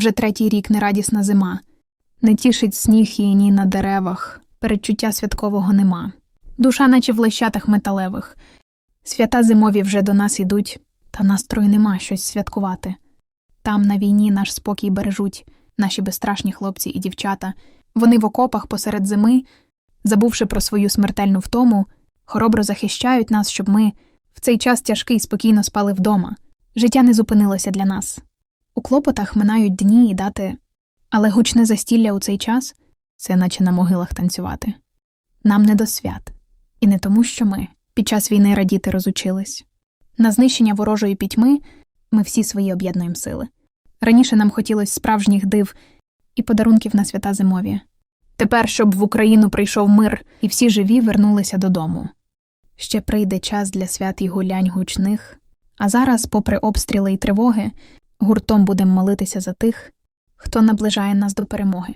Вже третій рік нерадісна зима. Не тішить сніг і ні на деревах, передчуття святкового нема. Душа, наче в лещатах металевих. Свята зимові вже до нас ідуть, та настрою нема щось святкувати. Там на війні наш спокій бережуть, наші безстрашні хлопці і дівчата. Вони в окопах посеред зими, забувши про свою смертельну втому, хоробро захищають нас, щоб ми в цей час тяжкий спокійно спали вдома. Життя не зупинилося для нас. У клопотах минають дні і дати, але гучне застілля у цей час це наче на могилах танцювати. Нам не до свят, і не тому, що ми під час війни радіти розучились. На знищення ворожої пітьми ми всі свої об'єднуємо сили. Раніше нам хотілося справжніх див і подарунків на свята зимові. Тепер, щоб в Україну прийшов мир, і всі живі вернулися додому. Ще прийде час для свят і гулянь гучних, а зараз, попри обстріли і тривоги, гуртом будемо молитися за тих, хто наближає нас до перемоги.